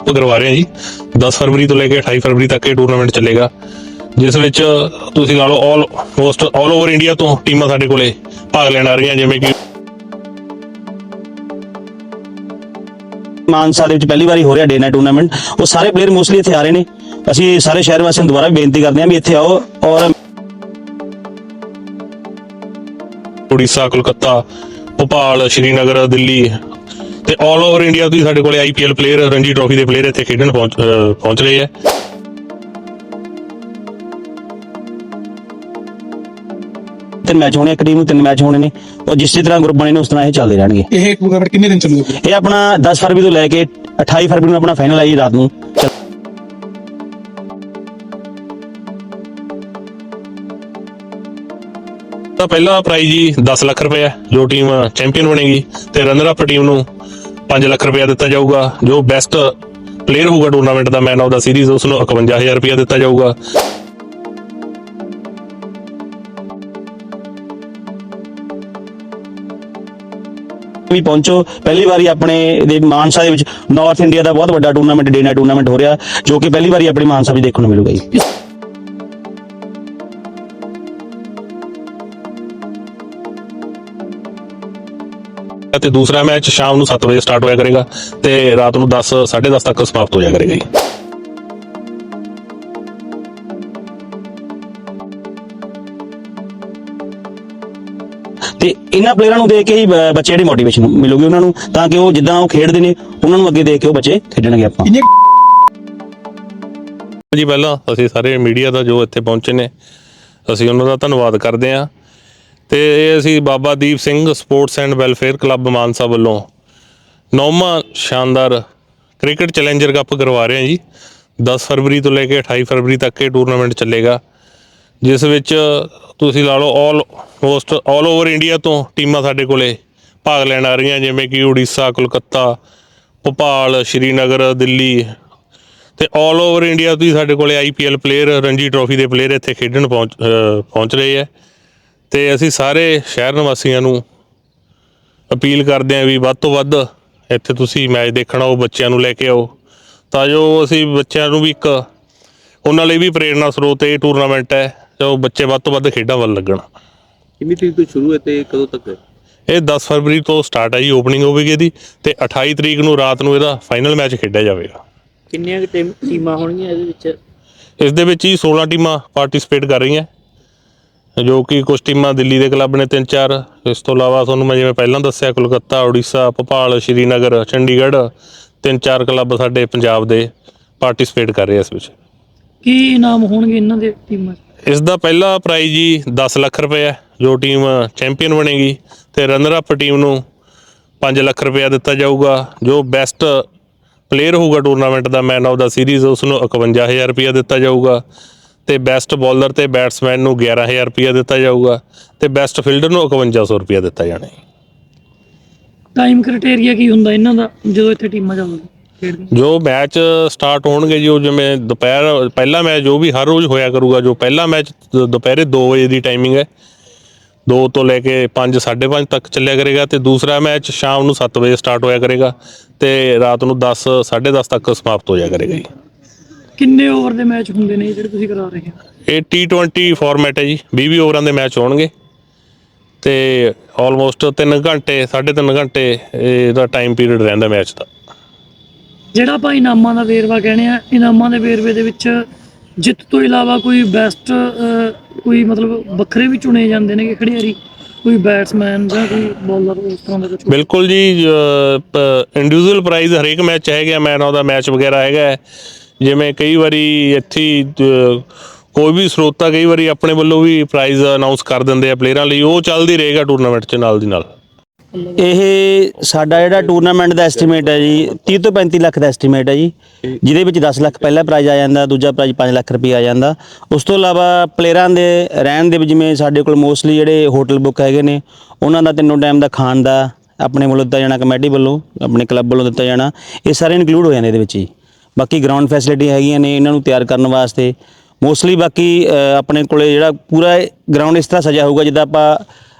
ਉਹ ਕਰਵਾ ਰਹੇ ਹਾਂ ਜੀ। 10 ਫਰਵਰੀ ਤੋਂ ਲੈ ਕੇ 28 ਫਰਵਰੀ ਤੱਕ ਇਹ ਟੂਰਨਾਮੈਂਟ ਚੱਲੇਗਾ। ਜਿਸ ਵਿੱਚ ਤੁਸੀਂ ਲਾ ਲਓ almost all over India ਤੋਂ ਟੀਮਾਂ ਸਾਡੇ ਕੋਲੇ ਭਾਗ ਲੈਣ ਆ ਰਹੀਆਂ ਜਿਵੇਂ ਕਿ ਮਾਨਸਾ ਦੇ ਵਿੱਚ ਪਹਿਲੀ ਵਾਰੀ ਹੋ ਰਿਹਾ ਡੇ ਨਾਈਟ ਟੂਰਨਾਮੈਂਟ ਉਹ ਸਾਰੇ ਪਲੇਅਰ ਮੋਸਟਲੀ ਇੱਥੇ ਆ ਰਹੇ ਨੇ। ਅਸੀਂ ਸਾਰੇ ਸ਼ਹਿਰ ਵਾਸੀਆਂ ਨੂੰ ਦੁਬਾਰਾ ਬੇਨਤੀ ਕਰਦੇ ਹਾਂ ਵੀ ਇੱਥੇ ਆਓ ਔਰ ਉੜੀਸਾ ਕੋਲਕਾਤਾ ਭੋਪਾਲ ਸ਼੍ਰੀਨਗਰ ਦਿੱਲੀ ਤੇ ਆਲ ਓਵਰ ਇੰਡੀਆ ਤੋਂ ਹੀ ਸਾਡੇ ਕੋਲੇ ਆਈਪੀਐਲ ਪਲੇਅਰ ਰਣਜੀ ਟਰੋਫੀ ਦੇ ਪਲੇਅਰ ਇੱਥੇ ਖੇਡਣ ਪਹੁੰਚ ਰਹੇ ਆ। ਤਿੰਨ ਮੈਚ ਹੋਣੇ ਟੀਮ ਨੂੰ ਤਿੰਨ ਮੈਚ ਹੋਣੇ ਨੇ। ਔਰ ਜਿਸ ਤਰ੍ਹਾਂ ਗਰੁੱਪ ਬਣੇ ਨੇ ਉਸ ਤਰ੍ਹਾਂ ਇਹ ਚੱਲਦੇ ਰਹਿਣਗੇ। ਇਹ ਟੂਰਨਾਮੈਂਟ ਕਿੰਨੇ ਦਿਨ ਚੱਲੂਗਾ? ਇਹ ਆਪਣਾ 10 ਫਰਵਰੀ ਤੋਂ ਲੈ ਕੇ 28 ਫਰਵਰੀ ਨੂੰ ਆਪਣਾ ਫਾਈਨਲ ਜੀ ਰਾਤ ਨੂੰ। ਤਾਂ ਪਹਿਲਾ ਪ੍ਰਾਈਜ਼ ਜੀ 10 ਲੱਖ ਰੁਪਏ ਹੈ ਜੋ ਟੀਮ ਚੈਂਪੀਅਨ ਬਣੇਗੀ ਤੇ ਰਨਰ ਅਪ ਟੀਮ ਨੂੰ 5 ਲੱਖ ਰੁਪਏ ਦਿੱਤਾ ਜਾਊਗਾ। ਜੋ ਬੈਸਟ ਪਲੇਅਰ ਹੋਊਗਾ ਟੂਰਨਾਮੈਂਟ ਦਾ ਮੈਨ ਆਫ ਦਾ ਸੀਰੀਜ਼ ਉਸ ਨੂੰ 51000 ਰੁਪਏ ਦਿੱਤਾ ਜਾਊਗਾ। ਵੀ ਪਹੁੰਚੋ। ਪਹਿਲੀ ਵਾਰੀ ਆਪਣੇ ਦੇ ਮਾਨਸਾ ਦੇ ਵਿੱਚ ਨਾਰਥ ਇੰਡੀਆ ਦਾ ਬਹੁਤ ਵੱਡਾ ਟੂਰਨਾਮੈਂਟ ਡੇ ਨਾਈਟ ਟੂਰਨਾਮੈਂਟ ਹੋ ਰਿਹਾ, ਜੋ ਕਿ ਪਹਿਲੀ ਵਾਰੀ ਆਪਣੀ ਮਾਨਸਾ ਵਿੱਚ ਦੇਖਣ ਨੂੰ ਮਿਲੂਗਾ ਜੀ। ਤੇ ਦੂਸਰਾ ਮੈਚ ਸ਼ਾਮ ਨੂੰ 7 ਵਜੇ ਸਟਾਰਟ ਹੋਇਆ ਕਰੇਗਾ ਤੇ ਰਾਤ ਨੂੰ 10 10:30 ਤੱਕ ਸਮਾਪਤ ਹੋ ਜਾਇਆ ਕਰੇਗਾ ਜੀ। ਤੇ ਇਹਨਾਂ ਪਲੇਅਰਾਂ ਨੂੰ ਦੇਖ ਕੇ ਹੀ ਬੱਚੇ ਦੀ ਮੋਟੀਵੇਸ਼ਨ ਮਿਲੂਗੀ ਉਹਨਾਂ ਨੂੰ ਤਾਂ ਕਿ ਉਹ ਜਿੱਦਾਂ ਉਹ ਖੇਡਦੇ ਨੇ ਉਹਨਾਂ ਨੂੰ ਅੱਗੇ ਦੇਖ ਕੇ ਉਹ ਬੱਚੇ ਖੇਡਣਗੇ ਆਪਾਂ। ਜੀ ਪਹਿਲਾਂ ਅਸੀਂ ਸਾਰੇ ਮੀਡੀਆ ਦਾ ਜੋ ਇੱਥੇ ਪਹੁੰਚੇ ਨੇ ਅਸੀਂ ਉਹਨਾਂ ਦਾ ਧੰਨਵਾਦ ਕਰਦੇ ਹਾਂ। ਤੇ ਇਹ ਅਸੀਂ Baba Deep Singh sports and welfare club Mansa ਵੱਲੋਂ ਨੌਵਾਂ ਸ਼ਾਨਦਾਰ ਕ੍ਰਿਕਟ ਚੈਲੰਜਰ ਕੱਪ ਕਰਵਾ ਰਹੇ ਹਾਂ ਜੀ। 10 ਫਰਵਰੀ ਤੋਂ ਲੈ ਕੇ 28 ਫਰਵਰੀ ਤੱਕ ਇਹ ਟੂਰਨਾਮੈਂਟ ਚੱਲੇਗਾ, ਜਿਸ ਵਿੱਚ ਤੁਸੀਂ ਲਾ ਲਓ almost all over India ਤੋਂ ਟੀਮਾਂ ਸਾਡੇ ਕੋਲੇ ਭਾਗ ਲੈਣ ਆ ਰਹੀਆਂ, ਜਿਵੇਂ ਕਿ ਉੜੀਸਾ, ਕੋਲਕਾਤਾ, ਭੋਪਾਲ, ਸ਼੍ਰੀਨਗਰ, ਦਿੱਲੀ ਤੇ ਆਲ ਓਵਰ ਇੰਡੀਆ ਤੋਂ ਹੀ ਸਾਡੇ ਕੋਲੇ ਆਈਪੀਐਲ ਪਲੇਅਰ ਰਣਜੀ ਟਰੋਫੀ ਦੇ ਪਲੇਅਰ ਇੱਥੇ ਖੇਡਣ ਪਹੁੰਚ ਪਹੁੰਚ ਰਹੇ ਆ ਤੇ ਅਸੀਂ ਸਾਰੇ ਸ਼ਹਿਰ ਨਿਵਾਸੀਆਂ ਨੂੰ ਅਪੀਲ ਕਰਦੇ ਹਾਂ ਵੀ ਵੱਧ ਤੋਂ ਵੱਧ ਇੱਥੇ ਤੁਸੀਂ ਮੈਚ ਦੇਖਣ ਆਓ ਬੱਚਿਆਂ ਨੂੰ ਲੈ ਕੇ ਆਓ। ਤਾਂ ਜੋ ਅਸੀਂ ਬੱਚਿਆਂ ਨੂੰ ਵੀ ਇੱਕ ਉਹਨਾਂ ਲਈ ਵੀ ਪ੍ਰੇਰਨਾ ਸਰੋਤ ਇਹ ਟੂਰਨਾਮੈਂਟ ਹੈ ਜੋ ਬੱਚੇ ਵੱਧ ਤੋਂ ਵੱਧ ਖੇਡਾਂ ਵੱਲ ਲੱਗਣ। ਕਿੰਨੀ ਤਰੀਕ ਤੋਂ ਸ਼ੁਰੂ ਹੈ ਤੇ ਕਦੋਂ ਤੱਕ ਹੈ? ਇਹ 10 ਫਰਵਰੀ ਤੋਂ ਸਟਾਰਟ ਹੈ ਜੀ ਓਪਨਿੰਗ ਹੋਵੇਗੀ ਇਹਦੀ ਤੇ 28 ਤਰੀਕ ਨੂੰ ਰਾਤ ਨੂੰ ਇਹਦਾ ਫਾਈਨਲ ਮੈਚ ਖੇਡਿਆ ਜਾਵੇਗਾ। ਕਿੰਨੀਆਂ ਟੀਮਾਂ ਹੋਣਗੀਆਂ ਇਹਦੇ ਵਿੱਚ? ਇਸ ਦੇ ਵਿੱਚ ਹੀ 16 ਟੀਮਾਂ ਪਾਰਟਿਸਿਪੇਟ ਕਰ ਰਹੀਆਂ। ਜੋ ਕਿ ਕੁਝ ਟੀਮਾਂ ਦਿੱਲੀ ਦੇ ਕਲੱਬ ਨੇ ਤਿੰਨ ਚਾਰ। ਇਸ ਤੋਂ ਇਲਾਵਾ ਤੁਹਾਨੂੰ ਮੈਂ ਜਿਵੇਂ ਪਹਿਲਾਂ ਦੱਸਿਆ ਕੋਲਕਾਤਾ ਉੜੀਸਾ ਭੋਪਾਲ ਸ਼੍ਰੀਨਗਰ ਚੰਡੀਗੜ੍ਹ ਤਿੰਨ ਚਾਰ ਕਲੱਬ ਸਾਡੇ ਪੰਜਾਬ ਦੇ ਪਾਰਟਿਸਿਪੇਟ ਕਰ ਰਹੇ ਇਸ ਵਿੱਚ। ਕੀ ਇਨਾਮ ਹੋਣਗੇ ਇਹਨਾਂ ਦੇ ਟੀਮਾਂ 'ਚ? ਇਸ ਦਾ ਪਹਿਲਾ ਪ੍ਰਾਈਜ਼ ਜੀ 10 ਲੱਖ ਰੁਪਏ ਹੈ ਜੋ ਟੀਮ ਚੈਂਪੀਅਨ ਬਣੇਗੀ ਤੇ ਰਨਰ ਅਪ ਟੀਮ ਨੂੰ 5 ਲੱਖ ਰੁਪਏ ਦਿੱਤਾ ਜਾਊਗਾ ਜੋ ਬੈਸਟ ਪਲੇਅਰ ਹੋਊਗਾ ਟੂਰਨਾਮੈਂਟ ਦਾ ਮੈਨ ਆਫ ਦਾ ਸੀਰੀਜ਼ ਉਸ ਨੂੰ 51000 ਰੁਪਏ ਦਿੱਤਾ ਜਾਊਗਾ। ਤੇ ਬੈਸਟ ਬੋਲਰ ਤੇ ਬੈਟਸਮੈਨ ਨੂੰ 11000 ਰੁਪਏ ਦਿੱਤਾ ਜਾਊਗਾ ਤੇ ਬੈਸਟ ਫੀਲਡਰ ਨੂੰ 5100 ਰੁਪਏ ਦਿੱਤਾ ਜਾਣਾ ਹੈ। ਟਾਈਮ ਕ੍ਰਾਈਟੇਰੀਆ ਕੀ ਹੁੰਦਾ ਇਹਨਾਂ ਦਾ ਜਦੋਂ ਇੱਥੇ ਟੀਮਾਂ ਚੱਲਦੀਆਂ ਜੋ ਮੈਚ ਸਟਾਰਟ ਹੋਣਗੇ ਜੋ ਜਿਵੇਂ ਦੁਪਹਿਰ ਪਹਿਲਾ ਮੈਚ ਜੋ ਵੀ ਹਰ ਰੋਜ਼ ਹੋਇਆ ਕਰੂਗਾ ਜੋ ਪਹਿਲਾ ਮੈਚ ਦੁਪਹਿਰੇ 2 ਵਜੇ ਦੀ ਟਾਈਮਿੰਗ ਹੈ। 2 ਤੋਂ ਲੈ ਕੇ 5 5:30 ਤੱਕ ਚੱਲਿਆ ਕਰੇਗਾ ਤੇ ਦੂਸਰਾ ਮੈਚ ਸ਼ਾਮ ਨੂੰ 7 ਵਜੇ ਸਟਾਰਟ ਹੋਇਆ ਕਰੇਗਾ ਤੇ ਰਾਤ ਨੂੰ 10 10:30 ਤੱਕ ਸਮਾਪਤ ਹੋ ਜਾਇਆ ਕਰੇਗਾ ਜੀ। ਕਿੰਨੇ ਓਵਰ ਦੇ ਮੈਚ ਹੁੰਦੇ ਨੇ ਜਿਹੜੇ ਤੁਸੀਂ ਕਰਾ ਰਹੇ ਹੋ? ਇਹ T20 ਫਾਰਮੈਟ ਹੈ ਜੀ 20 20 ਓਵਰਾਂ ਦੇ ਮੈਚ ਹੋਣਗੇ। ਤੇ ਆਲਮੋਸਟ 3 ਘੰਟੇ 3.5 ਘੰਟੇ ਇਹਦਾ ਟਾਈਮ ਪੀਰੀਅਡ ਰਹਿੰਦਾ ਮੈਚ ਦਾ। ਜਿਹੜਾ ਆਪਾਂ ਇਨਾਮਾਂ ਦਾ ਵੇਰਵਾ ਕਹਿੰਦੇ ਆ ਇਨਾਮਾਂ ਦੇ ਵੇਰਵੇ ਦੇ ਵਿੱਚ ਜਿੱਤ ਤੋਂ ਇਲਾਵਾ ਕੋਈ ਬੈਸਟ ਕੋਈ ਮਤਲਬ ਵੱਖਰੇ ਵੀ ਚੁਣੇ ਜਾਂਦੇ ਨੇ ਕਿ ਖਿਡਾਰੀ? ਕੋਈ ਬੈਟਸਮੈਨ ਜਾਂ ਕੋਈ ਬੋਲਰ ਉਸ ਤਰ੍ਹਾਂ ਦਾ ਕੁਝ ਬਿਲਕੁਲ ਜੀ ਇੰਡੀਵਿਜੂਅਲ ਪ੍ਰਾਈਜ਼ ਹਰੇਕ ਮੈਚ ਹੈਗਾ ਮੈਨ ਆਫ ਦਾ ਮੈਚ ਵਗੈਰਾ ਹੈਗਾ। ਜਿਵੇਂ ਕਈ ਵਾਰੀ ਇੱਥੇ ਅਹ, ਕੋਈ ਵੀ ਸਰੋਤਾ ਕਈ ਵਾਰੀ ਆਪਣੇ ਵੱਲੋਂ ਵੀ ਪ੍ਰਾਈਜ਼ ਅਨਾਉਂਸ ਕਰ ਦਿੰਦੇ ਆ ਪਲੇਅਰਾਂ ਲਈ ਉਹ ਚੱਲਦੀ ਰਹੇਗਾ ਟੂਰਨਾਮੈਂਟ 'ਚ ਨਾਲ ਦੀ ਨਾਲ। ਇਹ ਸਾਡਾ ਜਿਹੜਾ ਟੂਰਨਾਮੈਂਟ ਦਾ ਐਸਟੀਮੇਟ ਹੈ ਜੀ 30 ਤੋਂ 35 ਲੱਖ ਦਾ ਐਸਟੀਮੇਟ ਹੈ ਜੀ ਜਿਹਦੇ ਵਿੱਚ 10 ਲੱਖ ਪਹਿਲਾ ਪ੍ਰਾਈਜ਼ ਆ ਜਾਂਦਾ ਦੂਜਾ ਪ੍ਰਾਈਜ਼ 5 ਲੱਖ ਰੁਪਏ ਆ ਜਾਂਦਾ। ਉਸ ਤੋਂ ਇਲਾਵਾ ਪਲੇਅਰਾਂ ਦੇ ਰਹਿਣ ਦੇ ਵੀ ਜਿਵੇਂ ਸਾਡੇ ਕੋਲ ਮੋਸਟਲੀ ਜਿਹੜੇ ਹੋਟਲ ਬੁੱਕ ਹੈਗੇ ਨੇ ਉਹਨਾਂ ਦਾ ਤਿੰਨੋਂ ਟਾਈਮ ਦਾ ਖਾਣ ਦਾ ਆਪਣੇ ਵੱਲੋਂ ਦਿੱਤਾ ਜਾਣਾ ਕਮੇਟੀ ਵੱਲੋਂ ਆਪਣੇ ਕਲੱਬ ਵੱਲੋਂ ਦਿੱਤਾ ਜਾਣਾ ਇਹ ਸਾਰੇ ਇਨਕਲੂਡ ਹੋ ਜਾਂਦੇ ਇਹਦੇ ਵਿੱਚ ਜੀ। ਬਾਕੀ ਗਰਾਊਂਡ ਫੈਸਿਲਿਟੀ ਹੈਗੀਆਂ ਨੇ, ਇਹਨਾਂ ਨੂੰ ਤਿਆਰ ਕਰਨ ਵਾਸਤੇ। ਮੋਸਟਲੀ ਬਾਕੀ ਆਪਣੇ ਕੋਲੇ ਜਿਹੜਾ ਪੂਰਾ ਗਰਾਊਂਡ ਇਸ ਤਰ੍ਹਾਂ ਸਜਿਆ ਹੋਊਗਾ, ਜਿੱਦਾਂ ਆਪਾਂ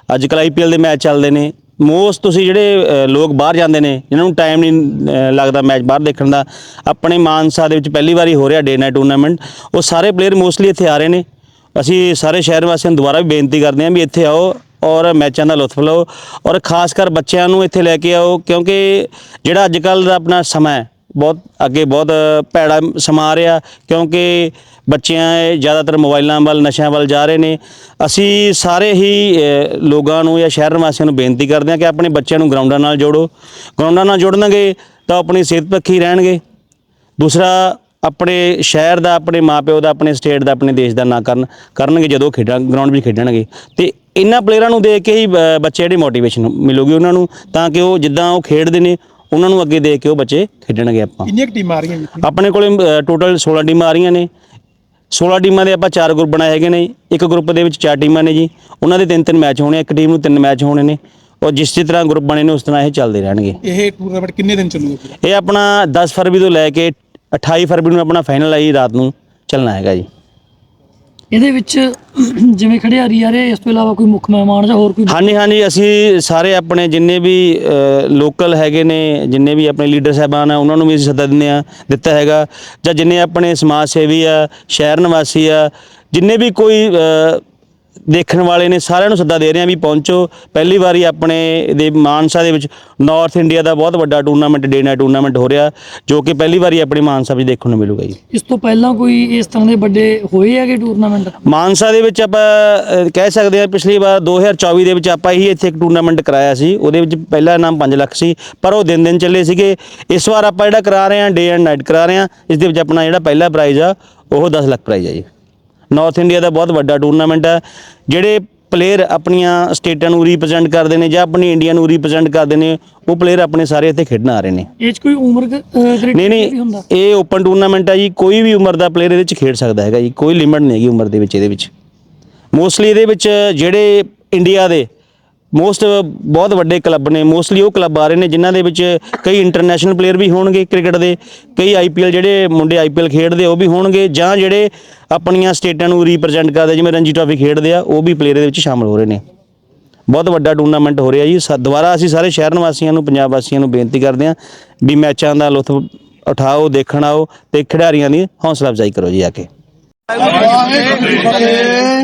ਅੱਜ ਕੱਲ੍ਹ ਆਈਪੀਐਲ ਦੇ ਮੈਚ ਚੱਲਦੇ ਨੇ। ਮੋਸਟ ਤੁਸੀਂ ਜਿਹੜੇ ਲੋਕ ਬਾਹਰ ਜਾਂਦੇ ਨੇ ਜਿਹਨਾਂ ਨੂੰ ਟਾਈਮ ਨਹੀਂ ਲੱਗਦਾ ਮੈਚ ਬਾਹਰ ਦੇਖਣ ਦਾ, ਆਪਣੇ ਮਾਨਸਾ ਦੇ ਵਿੱਚ ਪਹਿਲੀ ਵਾਰੀ ਹੋ ਰਿਹਾ ਡੇ ਨਾਈਟ ਟੂਰਨਾਮੈਂਟ ਉਹ ਸਾਰੇ ਪਲੇਅਰ ਮੋਸਟਲੀ ਇੱਥੇ ਆ ਰਹੇ ਨੇ। ਅਸੀਂ ਸਾਰੇ ਸ਼ਹਿਰ ਵਾਸੀਆਂ ਨੂੰ ਦੁਬਾਰਾ ਵੀ ਬੇਨਤੀ ਕਰਦੇ ਹਾਂ ਵੀ ਇੱਥੇ ਆਓ ਔਰ ਮੈਚਾਂ ਦਾ ਲੁਤਫ ਲਓ। ਔਰ ਖਾਸ ਕਰ ਬੱਚਿਆਂ ਨੂੰ ਇੱਥੇ ਲੈ ਕੇ ਆਓ, ਕਿਉਂਕਿ ਜਿਹੜਾ ਅੱਜ ਕੱਲ ਦਾ ਆਪਣਾ ਸਮਾਂ ਹੈ ਬਹੁਤ ਅੱਗੇ ਬਹੁਤ ਭੈੜਾ ਸਮਾ ਰਿਹਾ, ਕਿਉਂਕਿ ਬੱਚਿਆਂ ਜ਼ਿਆਦਾਤਰ ਮੋਬਾਈਲਾਂ ਵੱਲ, ਨਸ਼ਿਆਂ ਵੱਲ ਜਾ ਰਹੇ ਨੇ। ਅਸੀਂ ਸਾਰੇ ਹੀ ਲੋਕਾਂ ਨੂੰ ਜਾਂ ਸ਼ਹਿਰ ਨਿਵਾਸੀਆਂ ਨੂੰ ਬੇਨਤੀ ਕਰਦੇ ਹਾਂ ਕਿ ਆਪਣੇ ਬੱਚਿਆਂ ਨੂੰ ਗਰਾਊਂਡਾਂ ਨਾਲ ਜੋੜੋ। ਗਰਾਊਂਡਾਂ ਨਾਲ ਜੋੜਨਗੇ ਤਾਂ ਉਹ ਆਪਣੀ ਸਿਹਤ ਪੱਖੀ ਰਹਿਣਗੇ। ਦੂਸਰਾ, ਆਪਣੇ ਸ਼ਹਿਰ ਦਾ, ਆਪਣੇ ਮਾਪਿਓ ਦਾ, ਆਪਣੇ ਸਟੇਟ ਦਾ, ਆਪਣੇ ਦੇਸ਼ ਦਾ ਨਾਂ ਕਰਨ, ਕਰਨਗੇ ਜਦੋਂ ਖੇਡਾਂ, ਗਰਾਊਂਡ ਵਿੱਚ ਖੇਡਣਗੇ। ਤੇ ਇਹਨਾਂ ਪਲੇਅਰਾਂ ਨੂੰ ਦੇਖ ਕੇ ਹੀ ਬੱਚੇ ਜਿਹੜੀ ਮੋਟੀਵੇਸ਼ਨ ਮਿਲੂਗੀ ਉਹਨਾਂ ਨੂੰ, ਤਾਂ ਕਿ ਉਹ ਜਿੱਦਾਂ ਉਹ ਖੇਡਦੇ ਨੇ ਉਹਨਾਂ ਨੂੰ ਅੱਗੇ ਦੇਖ ਕੇ ਉਹ ਬੱਚੇ ਖੇਡਣਗੇ ਆਪਾਂ। ਕਿੰਨੀਆਂ ਕੁ ਟੀਮਾਂ ਆ ਰਹੀਆਂ ਜੀ ਆਪਣੇ ਕੋਲੇ ਟੋਟਲ 16 ਟੀਮਾਂ ਆ ਰਹੀਆਂ ਨੇ। 16 ਟੀਮਾਂ ਦੇ ਆਪਾਂ ਚਾਰ ਗਰੁੱਪ ਬਣਾਏ ਹੈਗੇ ਨੇ। ਇੱਕ ਗਰੁੱਪ ਦੇ ਵਿੱਚ ਚਾਰ ਟੀਮਾਂ ਨੇ ਜੀ। ਉਹਨਾਂ ਦੇ ਤਿੰਨ ਤਿੰਨ ਮੈਚ ਹੋਣੇ ਇੱਕ ਟੀਮ ਨੂੰ ਤਿੰਨ ਮੈਚ ਹੋਣੇ ਨੇ। ਔਰ ਜਿਸ ਜਿਸ ਤਰ੍ਹਾਂ ਗਰੁੱਪ ਬਣੇ ਨੇ ਉਸ ਤਰ੍ਹਾਂ ਇਹ ਚੱਲਦੇ ਰਹਿਣਗੇ। ਇਹ ਟੂਰਨਾਮੈਂਟ ਕਿੰਨੇ ਦਿਨ ਚੱਲੂਗਾ ਪੂਰਾ? ਇਹ ਆਪਣਾ 10 ਫਰਵਰੀ ਤੋਂ ਲੈ ਕੇ 28 ਫਰਵਰੀ ਨੂੰ ਆਪਣਾ ਫਾਈਨਲ ਆਈ ਰਾਤ ਨੂੰ ਚੱਲਣਾ ਹੈਗਾ ਜੀ। ਇਹਦੇ ਵਿੱਚ ਜਿਵੇਂ ਖਿਡਾਰੀ ਆ ਰਹੇ, ਇਸ ਤੋਂ ਇਲਾਵਾ ਕੋਈ ਮੁੱਖ ਮਹਿਮਾਨ ਜਾਂ ਹੋਰ ਕੋਈ ਹਾਂਜੀ ਹਾਂਜੀ, ਅਸੀਂ ਸਾਰੇ ਆਪਣੇ ਜਿੰਨੇ ਵੀ ਲੋਕਲ ਹੈਗੇ ਨੇ, ਜਿੰਨੇ ਵੀ ਆਪਣੇ ਲੀਡਰ ਸਾਹਿਬਾਨ ਆ, ਉਹਨਾਂ ਨੂੰ ਵੀ ਅਸੀਂ ਸੱਦਾ ਦਿੰਦੇ ਆ, ਦਿੱਤਾ ਹੈਗਾ। ਜਾਂ ਜਿੰਨੇ ਆਪਣੇ ਸਮਾਜ ਸੇਵੀ ਆ, ਸ਼ਹਿਰ ਨਿਵਾਸੀ ਆ, ਜਿੰਨੇ ਵੀ ਕੋਈ ਦੇਖਣ ਵਾਲੇ ਨੇ ਸਾਰਿਆਂ ਨੂੰ ਸੱਦਾ ਦੇ ਰਹੇ ਆ ਵੀ ਪਹੁੰਚੋ। ਪਹਿਲੀ ਵਾਰੀ ਆਪਣੇ ਦੇ ਮਾਨਸਾ ਦੇ ਵਿੱਚ ਨਾਰਥ ਇੰਡੀਆ ਦਾ ਬਹੁਤ ਵੱਡਾ ਟੂਰਨਾਮੈਂਟ ਡੇ ਨਾਈਟ ਟੂਰਨਾਮੈਂਟ ਹੋ ਰਿਹਾ ਜੋ ਕਿ ਪਹਿਲੀ ਵਾਰੀ ਆਪਣੇ ਮਾਨਸਾ ਵਿੱਚ ਦੇਖਣ ਨੂੰ ਮਿਲੂਗਾ ਜੀ। ਇਸ ਤੋਂ ਪਹਿਲਾਂ ਕੋਈ ਇਸ ਤਰ੍ਹਾਂ ਦੇ ਵੱਡੇ ਹੋਏ ਹੈਗੇ ਟੂਰਨਾਮੈਂਟ ਮਾਨਸਾ ਦੇ ਵਿੱਚ ਆਪਾਂ ਅਹ, ਕਹਿ ਸਕਦੇ ਹਾਂ ਪਿਛਲੀ ਵਾਰ 2024 ਦੇ ਵਿੱਚ ਆਪਾਂ ਹੀ ਇੱਥੇ ਇੱਕ ਟੂਰਨਾਮੈਂਟ ਕਰਾਇਆ ਸੀ। ਉਹਦੇ ਵਿੱਚ ਪਹਿਲਾ ਇਨਾਮ 5 ਲੱਖ ਸੀ ਪਰ ਉਹ ਦਿਨ ਦਿਨ ਚੱਲੇ ਸੀਗੇ। ਇਸ ਵਾਰ ਆਪਾਂ ਜਿਹੜਾ ਕਰਾ ਰਹੇ ਹਾਂ ਡੇ ਐਂਡ ਨਾਈਟ ਕਰਾ ਰਹੇ ਹਾਂ ਇਸ ਦੇ ਵਿੱਚ ਆਪਣਾ ਜਿਹੜਾ ਪਹਿਲਾ ਪ੍ਰਾਈਜ਼ ਆ ਉਹ 10 ਲੱਖ ਪ੍ਰਾਈਜ਼ ਆ ਜੀ। ਨਾਰਥ ਇੰਡੀਆ ਦਾ ਬਹੁਤ ਵੱਡਾ ਟੂਰਨਾਮੈਂਟ ਹੈ ਜਿਹੜੇ ਪਲੇਅਰ ਆਪਣੀਆਂ ਸਟੇਟਾਂ ਨੂੰ ਰਿਪਰੈਜ਼ੈਂਟ ਕਰਦੇ ਨੇ ਜਾਂ ਆਪਣੀ ਇੰਡੀਆ ਨੂੰ ਰਿਪਰੈਜ਼ੈਂਟ ਕਰਦੇ ਨੇ ਉਹ ਪਲੇਅਰ ਆਪਣੇ ਸਾਰੇ ਇੱਥੇ ਖੇਡਣ ਆ ਰਹੇ ਨੇ। ਇਹ 'ਚ ਕੋਈ ਉਮਰ ਨਹੀਂ ਨਹੀਂ ਹੁੰਦਾ? ਇਹ ਓਪਨ ਟੂਰਨਾਮੈਂਟ ਹੈ ਜੀ ਕੋਈ ਵੀ ਉਮਰ ਦਾ ਪਲੇਅਰ ਇਹਦੇ ਵਿੱਚ ਖੇਡ ਸਕਦਾ ਹੈਗਾ ਜੀ ਕੋਈ ਲਿਮਿਟ ਨਹੀਂ ਹੈਗੀ ਉਮਰ ਦੇ ਵਿੱਚ ਇਹਦੇ ਵਿੱਚ। ਮੋਸਟਲੀ ਇਹਦੇ ਵਿੱਚ ਜਿਹੜੇ ਇੰਡੀਆ ਦੇ ਮੋਸਟ ਬਹੁਤ ਵੱਡੇ ਕਲੱਬ ਨੇ ਮੋਸਟਲੀ ਉਹ ਕਲੱਬ ਆ ਰਹੇ ਨੇ ਜਿਨ੍ਹਾਂ ਦੇ ਵਿੱਚ ਕਈ ਇੰਟਰਨੈਸ਼ਨਲ ਪਲੇਅਰ ਵੀ ਹੋਣਗੇ ਕ੍ਰਿਕਟ ਦੇ, ਕਈ ਆਈਪੀਐਲ ਜਿਹੜੇ ਮੁੰਡੇ ਆਈਪੀਐਲ ਖੇਡਦੇ ਉਹ ਵੀ ਹੋਣਗੇ ਜਾਂ ਜਿਹੜੇ ਆਪਣੀਆਂ ਸਟੇਟਾਂ ਨੂੰ ਰਿਪਰੈਜ਼ੈਂਟ ਕਰਦੇ ਜਿਵੇਂ ਰਣਜੀ ਟਰਾਫੀ ਖੇਡਦੇ ਆ, ਉਹ ਵੀ ਪਲੇਅਰ ਦੇ ਵਿੱਚ ਸ਼ਾਮਲ ਹੋ ਰਹੇ ਨੇ। ਬਹੁਤ ਵੱਡਾ ਟੂਰਨਾਮੈਂਟ ਹੋ ਰਿਹਾ ਜੀ। ਸ- ਦੁਬਾਰਾ ਅਸੀਂ ਸਾਰੇ ਸ਼ਹਿਰ ਨਿਵਾਸੀਆਂ ਨੂੰ, ਪੰਜਾਬ ਵਾਸੀਆਂ ਨੂੰ ਬੇਨਤੀ ਕਰਦੇ ਹਾਂ ਵੀ ਮੈਚਾਂ ਦਾ ਲੁਤਫ ਉਠਾਓ, ਦੇਖਣ ਆਓ ਤੇ ਖਿਡਾਰੀਆਂ ਦੀ ਹੌਸਲਾ ਅਫਜ਼ਾਈ ਕਰੋ ਜੀ ਆ ਕੇ।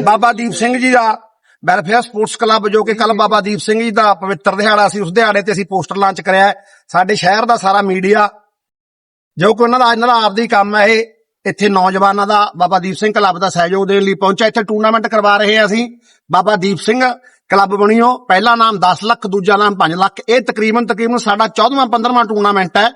ਬਾਬਾ ਦੀਪ ਸਿੰਘ ਜੀ ਦਾ ਵੈਲਫੇਅਰ ਸਪੋਰਟਸ ਕਲੱਬ ਜੋ ਕਿ ਕੱਲ ਬਾਬਾ ਦੀਪ ਸਿੰਘ ਜੀ ਦਾ ਪਵਿੱਤਰ ਦਿਹਾੜਾ ਸੀ ਉਸ ਦਿਹਾੜੇ ਤੇ ਅਸੀਂ ਪੋਸਟਰ ਲਾਂਚ ਕਰਿਆ। ਸਾਡੇ ਸ਼ਹਿਰ ਦਾ ਸਾਰਾ ਮੀਡੀਆ ਜੋ ਕਿ ਉਹਨਾਂ ਦਾ ਇਹਨਾਂ ਦਾ ਆਪਦੀ ਕੰਮ ਹੈ ਇਹ ਇੱਥੇ ਨੌਜਵਾਨਾਂ ਦਾ ਬਾਬਾ ਦੀਪ ਸਿੰਘ ਕਲੱਬ ਦਾ ਸਹਿਯੋਗ ਦੇਣ ਲਈ ਪਹੁੰਚਿਆ। ਇੱਥੇ ਟੂਰਨਾਮੈਂਟ ਕਰਵਾ ਰਹੇ ਹਾਂ ਅਸੀਂ। ਬਾਬਾ ਦੀਪ ਸਿੰਘ ਕਲੱਬ ਬਣਿਓ ਪਹਿਲਾ ਨਾਮ 10 ਲੱਖ ਦੂਜਾ ਨਾਮ 5 ਲੱਖ। ਇਹ ਤਕਰੀਬਨ ਤਕਰੀਬਨ ਸਾਡਾ 14ਵਾਂ 15ਵਾਂ ਟੂਰਨਾਮੈਂਟ ਹੈ।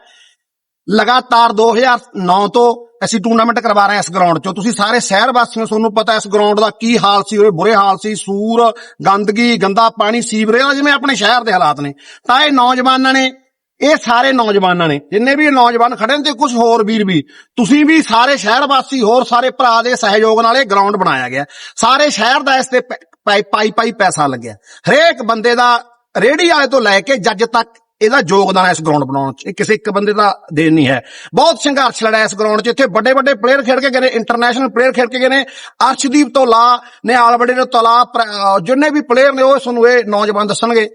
ਲਗਾਤਾਰ 2009 ਤੋਂ ਅਸੀਂ ਟੂਰਨਾਮੈਂਟ ਕਰਵਾ ਰਹੇ ਹਾਂ ਇਸ ਗਰਾਊਂਡ 'ਚੋਂ। ਤੁਸੀਂ ਸਾਰੇ ਸ਼ਹਿਰ ਵਾਸੀਆਂ, ਤੁਹਾਨੂੰ ਪਤਾ ਇਸ ਗਰਾਊਂਡ ਦਾ ਕੀ ਹਾਲ ਸੀ ਉਹ ਬੁਰੇ ਹਾਲ ਸੀ। ਸੂਰ, ਗੰਦਗੀ, ਗੰਦਾ ਪਾਣੀ, ਸੀਵਰੇਜ ਦਾ ਜਿਵੇਂ ਆਪਣੇ ਸ਼ਹਿਰ ਦੇ ਹਾਲਾਤ ਨੇ। ਤਾਂ ਇਹ ਨੌਜਵਾਨਾਂ ਨੇ, ਇਹ ਸਾਰੇ ਨੌਜਵਾਨਾਂ ਨੇ, ਜਿੰਨੇ ਵੀ ਇਹ ਨੌਜਵਾਨ ਖੜੇ ਨੇ ਤੇ ਕੁਝ ਹੋਰ ਵੀਰ ਵੀ, ਤੁਸੀਂ ਵੀ ਸਾਰੇ ਸ਼ਹਿਰ ਵਾਸੀ, ਹੋਰ ਸਾਰੇ ਭਰਾ ਦੇ ਸਹਿਯੋਗ ਨਾਲ ਇਹ ਗਰਾਊਂਡ ਬਣਾਇਆ ਗਿਆ। ਸਾਰੇ ਸ਼ਹਿਰ ਦਾ ਇਸ ਤੇ ਪ- ਪਾਈ ਪਾਈ ਪਾਈ ਪੈਸਾ ਲੱਗਿਆ। ਹਰੇਕ ਬੰਦੇ ਦਾ ਰੇੜੀ ਵਾਲੇ ਤੋਂ ਲੈ ਕੇ ਜੱਜ ਤੱਕ ਇਹਦਾ ਯੋਗਦਾਨ ਹੈ ਇਸ ਗਰਾਊਂਡ ਬਣਾਉਣ 'ਚ। ਇਹ ਕਿਸੇ ਇੱਕ ਬੰਦੇ ਦਾ ਦੇਣ ਨਹੀਂ ਹੈ। ਬਹੁਤ ਸੰਘਰਸ਼ ਲੜਿਆ ਇਸ ਗਰਾਊਂਡ 'ਚ। ਇੱਥੇ ਵੱਡੇ ਵੱਡੇ ਪਲੇਅਰ ਖੇਡ ਕੇ ਗਏ ਨੇ ਇੰਟਰਨੈਸ਼ਨਲ ਪਲੇਅਰ ਖੇਡ ਕੇ ਗਏ ਨੇ। ਅਰਸ਼ਦੀਪ ਤੋਂ ਲਾ ਨੇ ਆਲਵੜੇ ਦੇ ਤੋਂ ਪ੍ਰ- ਜਿੰਨੇ ਵੀ ਪਲੇਅਰ ਨੇ ਉਹ ਤੁਹਾਨੂੰ ਇਹ ਨੌਜਵਾਨ ਦੱਸਣਗੇ।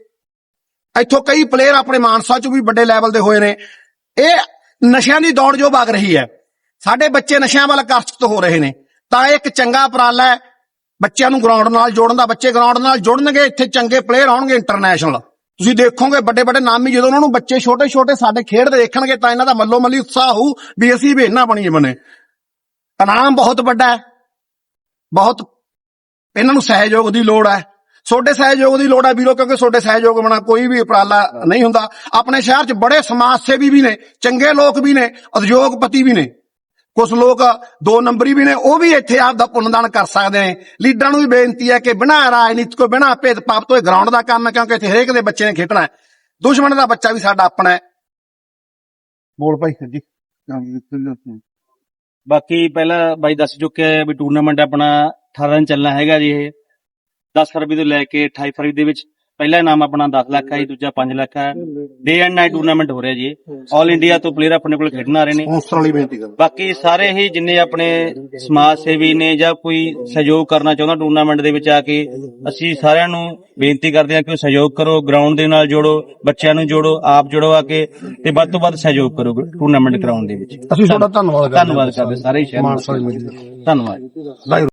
ਇੱਥੋਂ ਕਈ ਪਲੇਅਰ ਆਪਣੇ ਮਾਨਸਾ 'ਚ ਵੀ ਵੱਡੇ ਲੈਵਲ ਦੇ ਹੋਏ ਨੇ। ਇਹ ਨਸ਼ਿਆਂ ਦੀ ਦੌੜ ਜੋ ਵਗ ਰਹੀ ਹੈ, ਸਾਡੇ ਬੱਚੇ ਨਸ਼ਿਆਂ ਵੱਲ ਆਕਰਸ਼ਿਤ ਹੋ ਰਹੇ ਨੇ। ਤਾਂ ਇਹ ਇੱਕ ਚੰਗਾ ਉਪਰਾਲਾ ਹੈ। ਬੱਚਿਆਂ ਨੂੰ ਗਰਾਊਂਡ ਨਾਲ ਜੋੜਨ ਦਾ, ਬੱਚੇ ਗਰਾਊਂਡ ਨਾਲ ਜੁੜਨਗੇ, ਇੱਥੇ ਚੰਗੇ ਪਲੇਅਰ ਆਉਣਗੇ ਇੰਟਰਨੈਸ਼ਨਲ ਤੁਸੀਂ ਦੇਖੋਗੇ ਵੱਡੇ ਵੱਡੇ ਨਾਮੀ ਜਦੋਂ ਉਹਨਾਂ ਨੂੰ ਬੱਚੇ ਛੋਟੇ ਛੋਟੇ ਸਾਡੇ ਖੇਡਦੇ ਦੇਖਣਗੇ ਤਾਂ ਇਹਨਾਂ ਦਾ ਮੱਲੋ ਮੱਲੀ ਉਤਸ਼ਾਹ ਹੋਊ ਵੀ ਅਸੀਂ ਵੀ ਇਹਨਾਂ ਬਣੀਏ ਬਣੇ। ਇਨਾਮ ਬਹੁਤ ਵੱਡਾ ਹੈ। ਬਹੁਤ ਇਹਨਾਂ ਨੂੰ ਸਹਿਯੋਗ ਦੀ ਲੋੜ ਹੈ। ਛੋਟੇ ਸਹਿਯੋਗ ਦੀ ਲੋੜ ਹੈ ਵੀਰੋ, ਕਿਉਂਕਿ ਛੋਟੇ ਸਹਿਯੋਗ ਬਿਨਾ ਕੋਈ ਵੀ ਉਪਰਾਲਾ ਨਹੀਂ ਹੁੰਦਾ। ਆਪਣੇ ਸ਼ਹਿਰ 'ਚ ਬੜੇ ਸਮਾਜ ਸੇਵੀ ਵੀ ਨੇ, ਚੰਗੇ ਲੋਕ ਵੀ ਨੇ, ਉਦਯੋਗਪਤੀ ਵੀ ਨੇ। ਕੁਝ ਲੋਕ ਦੋ ਨੰਬਰੀ ਵੀ ਨੇ ਉਹ ਵੀ ਇੱਥੇ ਆਪ ਦਾ ਪੁੰਨਦਾਨ ਕਰ ਸਕਦੇ ਨੇ। ਲੀਡਰਾਂ ਨੂੰ ਵੀ ਬੇਨਤੀ ਹੈ ਕਿ ਬਿਨਾਂ ਰਾਜਨੀਤੀ ਕੋ ਬਿਨਾਂ ਭੇਦਭਾਵ ਤੋਂ ਇਹ ਗਰਾਊਂਡ ਦਾ ਕੰਮ ਹੈ ਕਿਉਂਕਿ ਇੱਥੇ ਹਰੇਕ ਦੇ ਬੱਚੇ ਨੇ ਖੇਡਣਾ ਹੈ। ਦੁਸ਼ਮਣ ਦਾ ਬੱਚਾ ਵੀ ਸਾਡਾ ਆਪਣਾ ਹੈ। ਬੋਲ ਭਾਈ ਜੀ ਬਾਕੀ ਪਹਿਲਾਂ ਬਾਈ ਦੱਸ ਚੁੱਕਿਆ ਹੈ ਵੀ ਟੂਰਨਾਮੈਂਟ ਆਪਣਾ 18 ਦਿਨ ਚੱਲਣਾ ਹੈਗਾ ਜੀ ਇਹ। 10 ਫਰਵਰੀ ਤੋਂ ਲੈ ਕੇ 28 ਫਰਵਰੀ ਦੇ ਵਿੱਚ ਪਹਿਲਾ ਇਨਾਮ ਆਪਣਾ 10 ਲੱਖ ਹੈ ਜੀ ਦੂਜਾ 5 ਲੱਖ ਹੈ। ਡੇ ਐਂਡ ਨਾਈਟ ਟੂਰਨਾਮੈਂਟ ਹੋ ਰਿਹਾ ਜੀ। ਆਲ ਇੰਡੀਆ ਤੋਂ ਪਲੇਅਰ ਆਪਣੇ ਕੋਲ ਖੇਡਣ ਆ ਰਹੇ ਨੇ। ਸਪਾਂਸਰ ਵਾਲੀ ਬੇਨਤੀ ਕਰ ਬਾਕੀ ਸਾਰੇ ਹੀ ਜਿੰਨੇ ਆਪਣੇ ਸਮਾਜ ਸੇਵੀ ਨੇ ਜਾਂ ਕੋਈ ਸਹਿਯੋਗ ਕਰਨਾ ਚਾਹੁੰਦਾ ਟੂਰਨਾਮੈਂਟ ਦੇ ਵਿੱਚ ਆ ਕੇ ਅਸੀਂ ਸਾਰਿਆਂ ਨੂੰ ਬੇਨਤੀ ਕਰਦੇ ਹਾਂ ਕਿ ਉਹ ਸਹਿਯੋਗ ਕਰੋ ਗਰਾਊਂਡ ਦੇ ਨਾਲ ਜੋੜੋ ਬੱਚਿਆਂ ਨੂੰ ਜੋੜੋ ਆਪ ਜੋੜੋ ਆ ਕੇ ਤੇ ਵੱਧ ਤੋਂ ਵੱਧ ਸਹਿਯੋਗ ਕਰੋ ਟੂਰਨਾਮੈਂਟ ਕਰਾਉਣ ਦੇ ਵਿੱਚ। ਅਸੀਂ ਤੁਹਾਡਾ ਧੰਨਵਾਦ ਕਰਦੇ ਹਾਂ। ਧੰਨਵਾਦ ਕਰਦੇ ਸਾਰੇ ਸ਼ਹਿਰ ਮਾਨਸਾ ਦੀ media। ਧੰਨਵਾਦ।